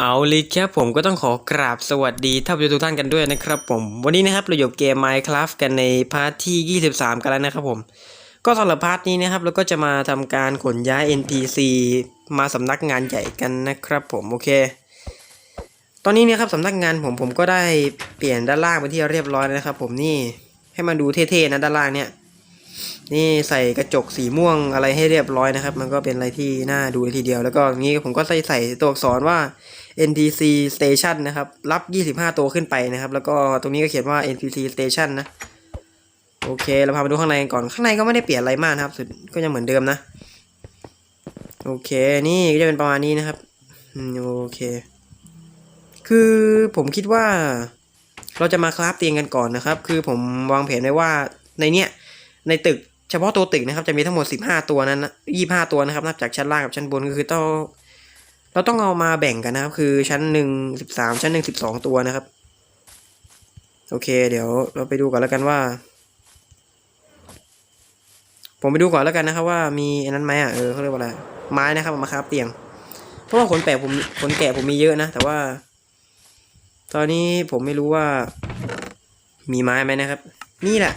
เอาเลยครับผมก็ต้องขอกราบสวัสดีท่านผู้ชมทุกท่านกันด้วยนะครับผม วันนี้นะครับเราอยู่เกม Minecraft กันในพาร์ทที่ 23 กันแล้วนะครับผม ก็สำหรับพาร์ทนี้นะครับเราก็จะมาทำการขนย้าย NPC มาสำนักงานใหญ่กันนะครับผมโอเค ตอนนี้เนี่ยครับสำนักงานผมผมก็ได้เปลี่ยนด้านล่างเป็นที่เรียบร้อยนะครับ ผมนี่ให้มันดูเท่ๆนะด้านล่างเนี่ย นี่ใส่กระจกสีม่วงอะไรให้เรียบร้อยนะครับ มันก็เป็นอะไรที่น่าดูเลยทีเดียว แล้วก็งนี้ผมก็ใส่ใส่ตัวอักษรว่า NPC Station นะครับ รับ 25 ตัวขึ้นไปนะครับ แล้วก็ตรงนี้ก็เขียนว่า NPC Station นะ โอเค เราพามาดูข้างในกันก่อน ข้างในก็ไม่ได้เปลี่ยนอะไรมากนะครับ สุดก็ยังเหมือนเดิมนะ โอเค นี่ก็จะเป็นประมาณนี้นะครับ โอเค คือผมคิดว่า เราจะมาคราฟเตียงกันก่อนนะครับ คือผมวางแผนไว้ว่าในเนี้ย ในตึกเฉพาะตัวตึกนะครับจะมีทั้งหมด 15 ตัวนั้นนะ25ตัวนะครับนับจากชั้นล่างกับชั้นบนก็คือต้องเราต้องเอามาแบ่งกันนะครับ คือชั้นหนึ่งสิบสามชั้นหนึ่งสิบสองตัวนะครับ โอเค เดี๋ยวเราไปดูก่อนแล้วกันว่า ผมไปดูก่อนแล้วกันนะครับ ว่ามีอันนั้นไหมอะเออเขาเรียกว่าอะไรไม้นะครับมาคราฟเตียง เพราะว่าขนแปะผมขนแกะผมมีเยอะนะ แต่ว่า ตอนนี้ผมไม่รู้ว่า มีไม้ไหมนะครับ นี่แหละ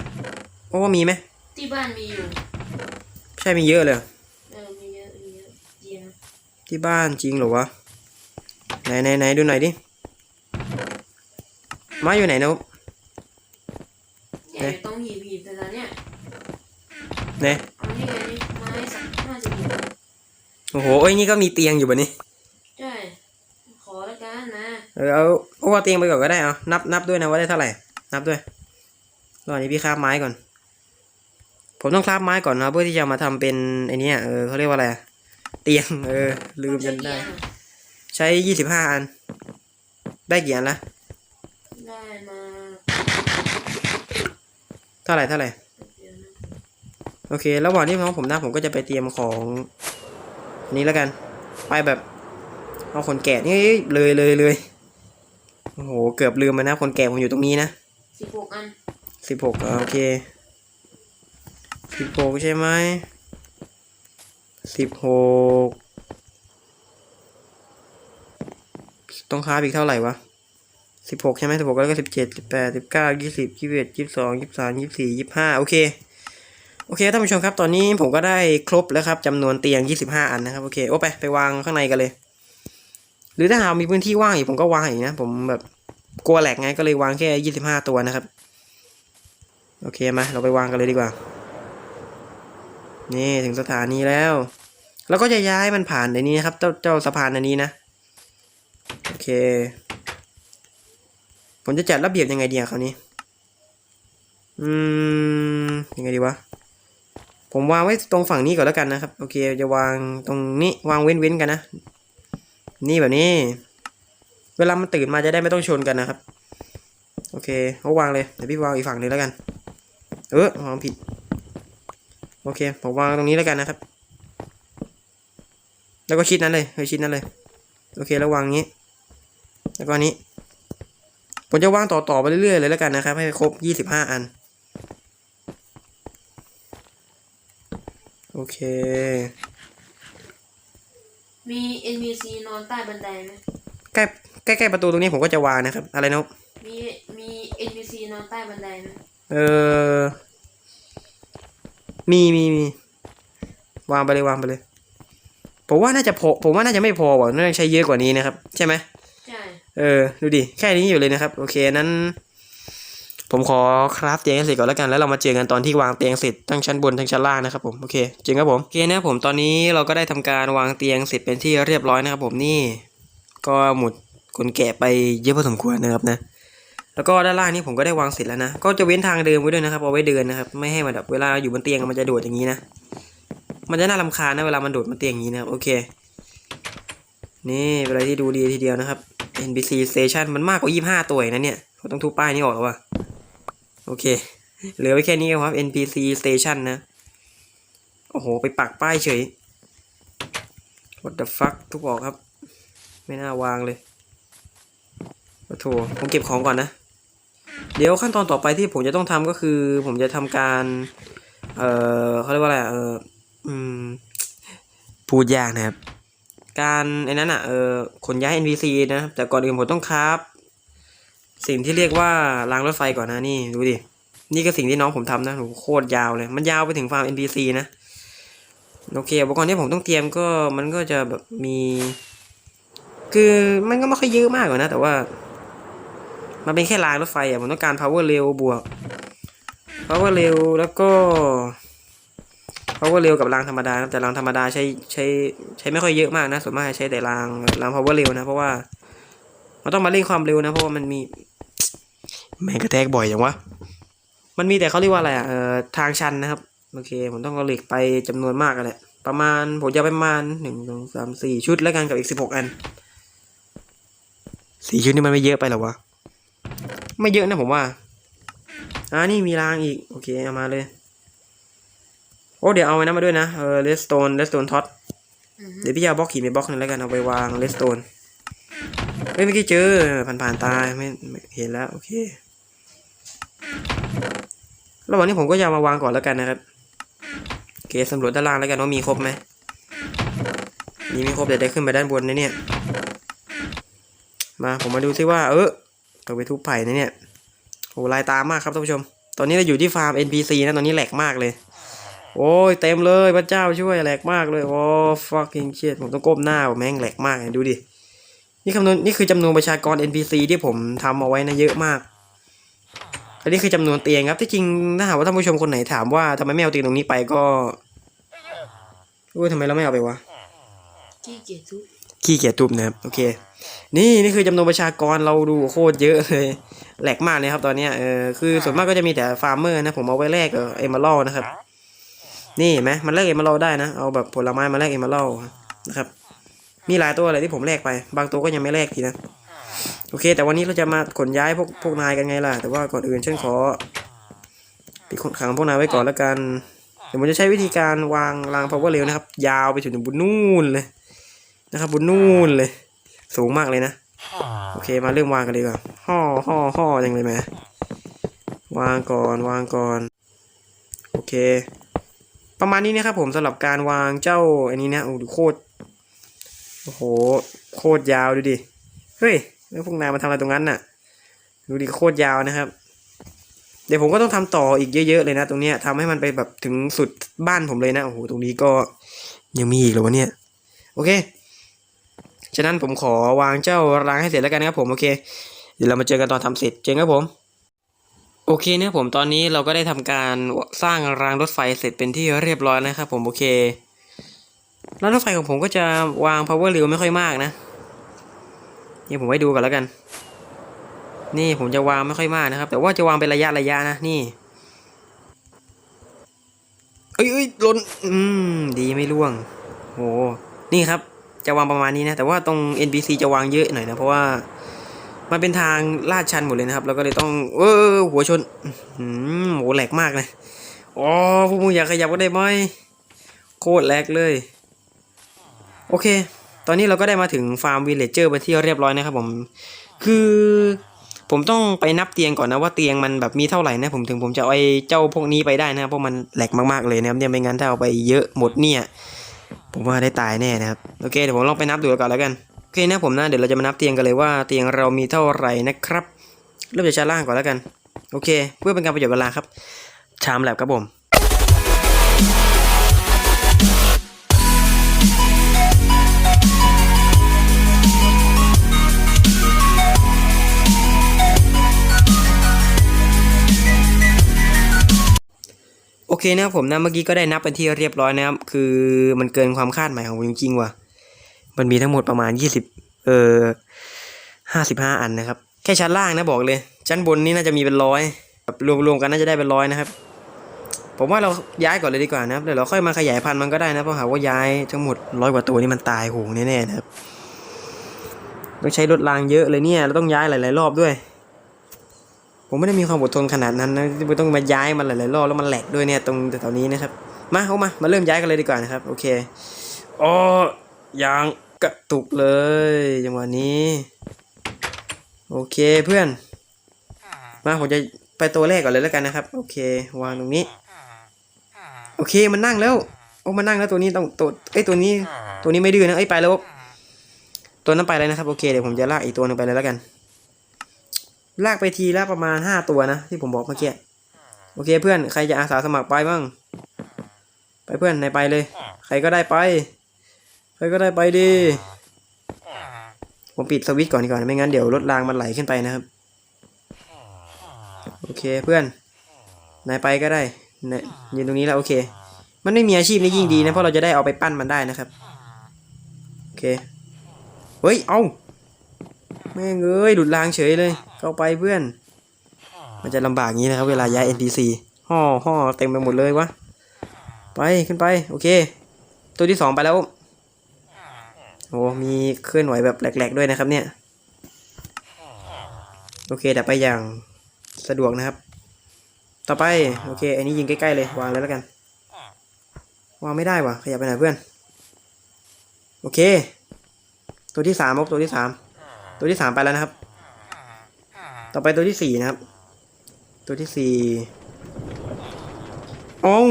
เพราะว่ามีไหม ที่บ้านมีอยู่ใช่มีเยอะเลยเหรอเออมีเยอะมีเยอะเยียนะที่บ้านจริงเหรอวะ ไหนไหนไหนดูหน่อยดิไม้อยู่ไหนนะเนี่ยอยู่ต้องหีบหีบแต่ละเนี่ยไหนเอานี่ไงนี่ไม้สักห้าสิบหีบโอ้โหเอ้ยนี่ก็มีเตียงอยู่บนนี้ ใช่ขอแล้วกันนะเออเอาเอาว่าเตียงไปก่อนก็ได้เอานับนับด้วยนะว่าได้เท่าไหร่ นับด้วยรอนี้พี่คราบไม้ก่อน ผมต้องคราบไม้ก่อนนะเพื่อที่จะมาทำเป็นไอเนี้ยเออเขาเรียกว่าอะไรอะเตียงเออ ลืมจนได้ ใช้ยี่สิบห้าอัน ได้กี่อันละได้มาเท่าไหร่เท่าไหร่เดี๋ยวนะโอเค ระหว่างที่น้องผมนับผมก็จะไปเตรียมของอันนี้แล้วกัน ไปแบบเอาคนแก่นี่เลยเลยเลยโอ้โห เกือบลืมไปนะ คนแก่ผมอยู่ตรงนี้นะสิบหกอันสิบหกโอเค สิบหกใช่ไหมสิบหกต้องค้าอีกเท่าไหร่วะสิบหกใช่ไหมสิบหกแล้วก็สิบเจ็ดสิบแปดสิบเก้ายี่สิบยี่สิบเอ็ดยี่สิบสองยี่สิบสามยี่สิบสี่ยี่สิบห้าโอเคโอเคท่านผู้ชมครับตอนนี้ผมก็ได้ครบแล้วครับจำนวนเตียง 25 อันนะครับโอเคโอ้ไปไปวางข้างในกันเลย หรือถ้าหากมีพื้นที่ว่างอีกผมก็วางอีกนะ ผมแบบกลัวแหลกไงก็เลยวางแค่ 25 ตัวนะครับ โอเคมาเราไปวางกันเลยดีกว่า นี่ถึงสถานีแล้ว แล้วก็จะย้ายมันผ่านในนี้นะครับ เจ้าเจ้าสะพานอันนี้นะ โอเค ผมจะจัดระเบียบยังไงดีอะคราวนี้ อืม ยังไงดีวะ ผมวางไว้ตรงฝั่งนี้ก่อนแล้วกันนะครับ โอเค จะวางตรงนี้ วางเว้นๆกันนะ นี่แบบนี้ เวลามันตื่นมาจะได้ไม่ต้องชนกันนะครับ โอเค เอาวางเลย เดี๋ยวพี่วางอีกฝั่งหนึงแล้วกัน เออวางผิด โอเคผมวางตรงนี้แล้วกันนะครับ แล้วก็ชิดนั้นเลยเฮ้ยชิดนั้นเลย โอเคแล้ววางนี้ แล้วก็อันนี้ ผมจะวางต่อๆไปเรื่อยๆเลยแล้วกันนะครับ ให้ครบยี่สิบห้าอัน โอเค มี NPC นอนใต้บันไดไหมใกล้ใกล้ๆประตูตรงนี้ผมก็จะวางนะครับ อะไรนะมีมี NPC นอนใต้บันไดไหมเออ มีมีมีวางไปเลยวางไปเลย ผมว่าน่าจะพอผมว่าน่าจะไม่พอว่ะน่าจะใช้เยอะกว่านี้นะครับ ใช่ไหมใช่เออ ดูดิ แค่นี้อยู่เลยนะครับ โอเคนั้น ผมขอคราฟเตียงให้เสร็จก่อนแล้วกัน แล้วเรามาเจอกันตอนที่วางเตียงเสร็จทั้งชั้นบนทั้งชั้นล่างนะครับผม โอเคเจริงครับผม โอเคนะครับผม ตอนนี้เราก็ได้ทำการวางเตียงเสร็จเป็นที่เรียบร้อยนะครับผมนี่ ก็หมุดคนแกะไปเยอะพอสมควรนะครับนะ แล้วก็ด้านล่างนี่ผมก็ได้วางเสร็จแล้วนะ ก็จะเว้นทางเดินไว้ด้วยนะครับเอาไว้เดินนะครับ ไม่ให้มันแบบเวลาอยู่บนเตียงมันจะโดดอย่างนี้นะ มันจะน่ารำคาญนะเวลามันโดดบนเตียงอย่างนี้นะครับ โอเค นี่เป็นอะไรที่ดูดีทีเดียวนะครับ NPC Station มันมากกว่า 25 ตัวนะเนี่ยเขาต้องทุบป้ายนี้ออกแล้วว่ะ โอเค เหลือไว้แค่นี้ครับ NPC Station นะ โอ้โห ไปปักป้ายเฉย What the fuck ทุบออกครับ ไม่น่าวางเลยโอ้โถผมเก็บของก่อนนะ เดี๋ยวขั้นตอนต่อไปที่ผมจะต้องทำก็คือ ผมจะทำการ เอ่อเขาเรียกว่าอะไรอะเอออืมพูดยากนะครับ การไอ้นั้นอะเออขนย้าย NPC นะแต่ก่อนอื่นผมต้องคราฟสิ่งที่เรียกว่ารางรถไฟก่อนนะนี่ดูดินี่ก็สิ่งที่น้องผมทำนะโหโคตรยาวเลย มันยาวไปถึงฟาร์ม NPC นะโอเคอุปกรณ์ที่ผมต้องเตรียมก็มันก็จะแบบมี คือมันก็ไม่ค่อยเยอะมากหรอกนะ แต่ว่า มันเป็นแค่รางรถไฟอะผมต้องการ power เร็วบวก power เร็วแล้วก็ power เร็วกับรางธรรมดานะแต่รางธรรมดาใช้ใช้ใช้ไม่ค่อยเยอะมากนะส่วนมากใช้แต่รางราง power เร็วนะเพราะว่ามันต้องมาเร่งความเร็วนะเพราะว่ามันมีแม่งกระแทกบ่อยอย่างวะมันมีแต่เขาเรียกว่าอะไรอะเอ่อทางชันนะครับโอเค ผมต้องเอาเหล็กไปจำนวนมากกันแหละประมาณผมจะประมาณหนึ่งสองสามสี่ชุดแล้วกันกับอีกสิบหกอันสี่ชุดนี่มันไม่เยอะไปหรอวะ ไม่เยอะนะผมว่า อ่านี่มีรางอีก โอเค เอามาเลย โอ้เดี๋ยวเอาไว้นะมาด้วยนะ เออเลสโตนเลสโตนท็อตอือฮึเดี๋ยวพี่เอาบล็อกหินไปบล็อกหนึงแล้วกันเอาไปวางเลสโตนเฮ้ยเมื่อกี้เจอผ่านผ่านๆตายไม่ไม่เห็นแล้ว โอเคระหว่างนี้ผมก็จะเอามาวางก่อนแล้วกันนะครับโอเคสำรวจด้านล่างแล้วกันว่ามีครบไหมมีไม่ครบเดี๋ยวได้ขึ้นไปด้านบนนะเนี่ย มาผมมาดูซิว่า เออ ต้องไปทุบไผ่นะเนี่ยโอ้ลายตามมากครับท่านผู้ชม ตอนนี้เราอยู่ที่ฟาร์ม NPC นะตอนนี้แหลกมากเลย โอ้ยเต็มเลยพระเจ้าช่วยแหลกมากเลยโอ้ fucking shit ผมต้องก้มหน้าว่ะแม่งแหลกมากเลยดูดินี่คำนวณนี่คือจำนวนประชากร NPC ที่ผมทำเอาไว้นะเยอะมากอันนี้คือจำนวนเตียงครับที่จริงถ้าหากว่าท่านผู้ชมคนไหนถามว่าทำไมไม่เอาเตียงตรงนี้ไปก็อุ้ยทำไมเราไม่เอาไปวะขี้เกียจทุบขี้เกียจทุบนะครับโอเค นี่นี่คือจำนวนประชากรเราดูโคตรเยอะเลยแหลกมากเลยครับ ตอนเนี้ยเออคือส่วนมากก็จะมีแต่ฟาร์มเมอร์นะผมเอาไว้แลกกับเอมเมอรัลนะครับ นี่เห็นไหมมันแลกเอมเมอรัลได้นะเอาแบบผลไม้มาแลกเอมเมอรัลนะครับ มีหลายตัวเลยที่ผมแลกไป บางตัวก็ยังไม่แลกทีนะโอเค แต่วันนี้เราจะมาขนย้ายพวกพวกนายกันไงล่ะ แต่ว่าก่อนอื่นฉันขอปิดคนขังพวกนายไว้ก่อนแล้วกันเดี๋ยวผมจะใช้วิธีการวางราง power เร็วนะครับ ยาวไปถึงบนนู่นเลยนะครับบนนู่นเลย สูงมากเลยนะ โอเคมาเริ่มวางกันดีกว่าห่อห่อห่อยังเลยไหมวางก่อนวางก่อน โอเค ประมาณนี้นะครับผมสำหรับการวางเจ้าอันนี้นะโอ้ดูโคตรโอ้โหโคตรยาวดูดิเฮ้ยแล้วพวกนายมาทำอะไรตรงนั้นน่ะ ดูดิโคตรยาวนะครับ เดี๋ยวผมก็ต้องทำต่ออีกเยอะๆเลยนะ ตรงเนี้ยทำให้มันไปแบบถึงสุดบ้านผมเลยนะโอ้โหตรงนี้ก็ยังมีอีกเหรอวะเนี่ย โอเค ฉะนั้นผมขอวางเจ้ารางให้เสร็จแล้วกันนะครับผมโอเค เดี๋ยวเรามาเจอกันตอนทำเสร็จเจอกันครับผมโอเคนะผมตอนนี้เราก็ได้ทำการสร้างรางรถไฟเสร็จเป็นที่เรียบร้อยนะครับผมโอเครางรถไฟของผมก็จะวาง power เร็วไม่ค่อยมากนะนี่ผมไว้ดูกันแล้วกัน นี่ผมจะวางไม่ค่อยมากนะครับ แต่ว่าจะวางเป็นระยะระยะนะนี่เอ้ยเอ้ยล่นอืมดีไม่ร่วงโหนี่ครับ จะวางประมาณนี้นะ แต่ว่าตรง NPC จะวางเยอะหน่อยนะ เพราะว่ามันเป็นทางลาดชันหมดเลยนะครับแล้วก็เลยต้อง เออหัวชนอืมโหแหลกมากเลยอ๋อพวกมึงอยากขยับก็ได้ไหมโคตรแหลกเลย โอเค ตอนนี้เราก็ได้มาถึงฟาร์มวิลเลจเจอร์ไปที่เรียบร้อยนะครับผม คือผมต้องไปนับเตียงก่อนนะว่าเตียงมันแบบมีเท่าไหร่นะผมถึงผมจะเอาไอ้เจ้าพวกนี้ไปได้นะเพราะมันแหลกมากๆเลยนะครับเนี่ยไม่งั้นถ้าเอาไปเยอะหมดเนี่ย ผมว่าได้ตายแน่นะครับ โอเคเดี๋ยวผมลองไปนับดูก่อนแล้วกัน โอเคนะผมนะเดี๋ยวเราจะมานับเตียงกันเลยว่าเตียงเรามีเท่าไหร่นะครับ เริ่มจากชั้นล่างก่อนแล้วกัน โอเค เพื่อเป็นการประหยัดเวลาครับ ชามแลบครับผม โอเคนะครับผมนะเมื่อกี้ก็ได้นับเป็นที่เรียบร้อยนะครับ คือมันเกินความคาดหมายของผมจริงๆว่ะ มันมีทั้งหมดประมาณยี่สิบเอ่อห้าสิบห้าอันนะครับ แค่ชั้นล่างนะบอกเลย ชั้นบนนี่น่าจะมีเป็นร้อยแบบรวมๆกันน่าจะได้เป็นร้อยนะครับ ผมว่าเราย้ายก่อนเลยดีกว่านะครับเดี๋ยวเราค่อยมาขยายพันธุ์มันก็ได้นะเพราะหากว่าย้ายทั้งหมดร้อยกว่าตัวนี่มันตายโหงแน่ๆนะครับต้องใช้รถรางเยอะเลยเนี่ยเราต้องย้ายหลายๆรอบด้วย ผมไม่ได้มีความอดทนขนาดนั้นนะที่ต้องมาย้ายมันหลายๆรอบแล้วมันแหลกด้วยเนี่ยตรงแถวๆนี้นะครับ มาเอามามาเริ่มย้ายกันเลยดีกว่านะครับ โอเคอ๋อยางกระตุกเลยจังหวะนี้ โอเคเพื่อน มาผมจะไปตัวแรกก่อนเลยแล้วกันนะครับ โอเควางตรงนี้ โอเคมันนั่งแล้วโอ้มันนั่งแล้วตัวนี้ต้องตัวไอ้ยตัวนี้ตัวนี้ไม่ดื้อนะไอ้ยไปแล้วตัวนั้นไปเลยนะครับโอเคเดี๋ยวผมจะลากอีกตัวหนึ่งไปเลยแล้วกัน ลากไปทีละประมาณห้าตัวนะที่ผมบอกเมื่อกี้โอเคเพื่อนใครจะอาสาสมัครไปบ้าง ไปเพื่อนไหนไปเลย ใครก็ได้ไป ใครก็ได้ไปดิผมปิดสวิตช์ก่อนดีกว่าไม่งั้นเดี๋ยวรถรางมันไหลขึ้นไปนะครับ โอเคเพื่อนนายไปก็ได้เนี่ยยืนตรงนี้แล้วโอเค มันไม่มีอาชีพนี่ยิ่งดีนะเพราะเราจะได้เอาไปปั้นมันได้นะครับ โอเค เฮ้ย เอา แม่งเอ้ยหลุดรางเฉยเลย เข้าไปเพื่อน มันจะลำบากงี้นะครับ เวลาย้าย NPC ห่อห่อเต็มไปหมดเลยวะ ไปขึ้นไป โอเค ตัวที่สองไปแล้ว โอ้มีเคลื่อนไหวแบบแหลกๆด้วยนะครับเนี่ย โอเคแต่ไปอย่างสะดวกนะครับ ต่อไป โอเค อันนี้ยิงใกล้ๆเลยวางเลยแล้วกัน วางไม่ได้วะขยับไปไหนอยเพื่อน โอเค ตัวที่สามครับตัวที่สาม ตัวที่สามไปแล้วนะครับ ต่อไปตัวที่สี่นะครับ ตัวที่สี่โอ้าว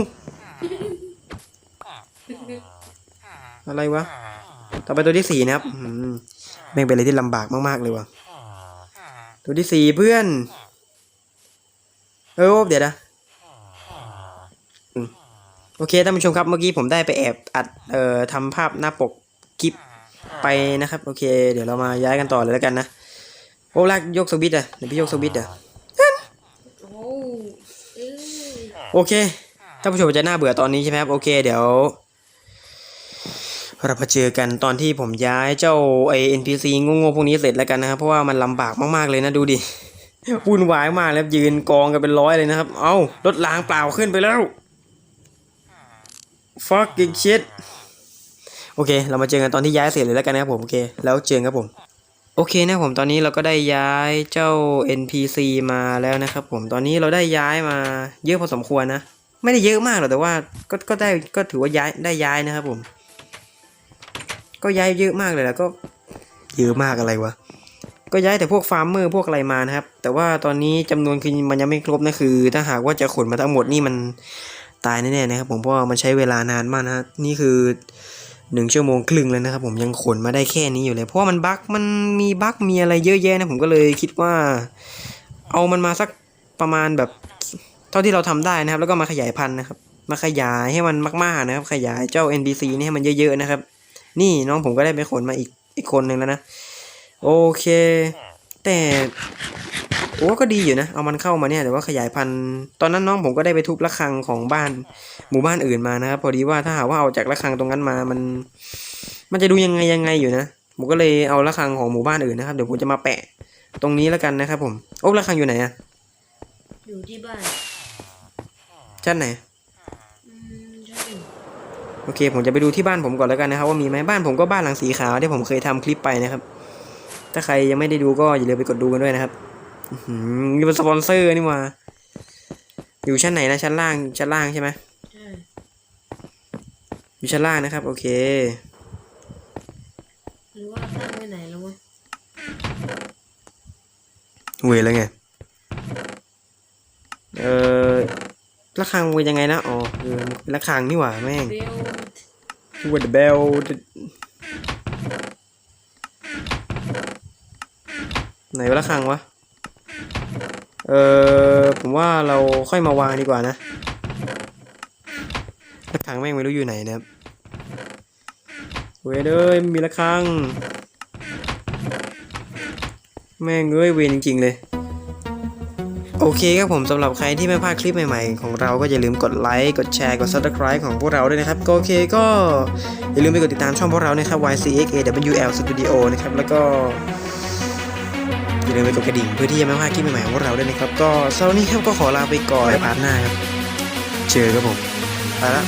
อะไรวะ ต่อไปตัวที่สี่นะครับแม่งเป็นอะไรที่ลำบากมากๆเลยวะตัวที่สี่เพื่อน เออเดี๋ยวนะโอเคท่านผู้ชมครับเมื่อกี้ผมได้ไปแอบอัดเอ่อทำภาพหน้าปกคลิป ไปนะครับ โอเค เดี๋ยวเรามาย้ายกันต่อเลยแล้วกันนะโอ้ลากยกสวิตช์อะเดี๋ยวพี่ยกสวิตช์อะโอ้เอ้ยโอเคท่านผู้ชมจะน่าเบื่อตอนนี้ใช่ไหมครับโอเคเดี๋ยวเรามาเจอกันตอนที่ผมย้ายเจ้าไอ NPC โง่ๆพวกนี้เสร็จแล้วกันนะครับเพราะว่ามันลำบากมากๆเลยนะดูดิวุ่นวายมากแล้วยืนกองกันเป็นร้อยเลยนะครับ เอารถรางเปล่าขึ้นไปแล้ว fucking shit โอเค เรามาเจอกันตอนที่ย้ายเสร็จเลยแล้วกันนะครับผมโอเค แล้วเจอกันครับผม โอเคนะครับผมตอนนี้เราก็ได้ย้ายเจ้า NPC มาแล้วนะครับผมตอนนี้เราได้ย้ายมาเยอะพอสมควรนะ ไม่ได้เยอะมากหรอกแต่ว่าก็ก็ได้ก็ถือว่าย้ายได้ย้ายนะครับผม ก็ย้ายเยอะมากเลยแล้วก็เยอะมากอะไรวะก็ย้ายแต่พวกฟาร์มเมอร์พวกอะไรมานะครับ แต่ว่าตอนนี้จำนวนคือมันยังไม่ครบนะคือ ถ้าหากว่าจะขนมาทั้งหมดนี่มันตายแน่ๆนะครับผมเพราะว่ามันใช้เวลานานมากนะฮะนี่คือ หนึ่งชั่วโมงครึ่งแล้วนะครับผมยังขนมาได้แค่นี้อยู่เลย เพราะว่ามันบั๊กมันมีบั๊กมีอะไรเยอะแยะนะผมก็เลยคิดว่า เอามันมาสักประมาณแบบ เท่าที่เราทำได้นะครับ แล้วก็มาขยายพันธุ์นะครับ มาขยายให้มันมากๆนะครับ ขยายเจ้า NPC นี่ให้มันเยอะๆนะครับ นี่น้องผมก็ได้ไปขนมาอีกอีกคนหนึ่งแล้วนะ โอเค แต่ โอ้ก็ดีอยู่นะ เอามันเข้ามาเนี่ยแต่ว่าขยายพันธุ์ ตอนนั้นน้องผมก็ได้ไปทุบระฆังของบ้านหมู่บ้านอื่นมานะครับพอดีว่าถ้าหากว่าเอาจากระฆังตรงนั้นมามัน มันจะดูยังไงยังไงอยู่นะผมก็เลยเอาระฆังของหมู่บ้านอื่นนะครับเดี๋ยวผมจะมาแปะตรงนี้แล้วกันนะครับ ผมโอ้ระฆังอยู่ไหนอะอยู่ที่บ้านชั้นไหนอืมใช่โอเค ผมจะไปดูที่บ้านผมก่อนแล้วกันนะครับ ว่ามีไหมบ้านผมก็บ้านหลังสีขาวที่ผมเคยทำคลิปไปนะครับ ถ้าใครยังไม่ได้ดูก็อย่าลืมไปกดดูกันด้วยนะครับอื้อหือ นี่เป็นสปอนเซอร์นี่หว่าอยู่ชั้นไหนนะชั้นล่างชั้นล่างใช่ไหมใช่อยู่ชั้นล่างนะครับ โอเคหรือว่าสร้างไว้ไหนแล้ววะเวรแล้วไงเออระฆังเป็นยังไงนะอ๋อเออระฆังนี่หว่าแม่งเบล With the bell ไหนวะระฆังวะ เออผมว่าเราค่อยมาวางดีกว่านะระฆังแม่งไม่รู้อยู่ไหนนะครับเว้ยเอ้ยม่มีระฆัง แม่งเอ้ยเวรจริง ๆ เลยโอเคครับผมสำหรับใครที่ไม่พลาดคลิปใหม่ๆ ของเราก็อย่าลืมกดไลค์กดแชร์กด subscribe ของพวกเราด้วยนะครับก็โอเคก็อย่าลืมไปกดติดตามช่องพวกเรานะครับ YCXAWL Studio นะครับแล้วก็ อย่าลืมไปกดกระดิ่งเพื่อที่จะไม่พลาดคลิปใหม่ๆของพวกเราด้วยนะครับ ก็สำหรับวันนี้ครับก็ขอลาไปก่อนในพาร์ทหน้าครับ เจอครับผมไปละ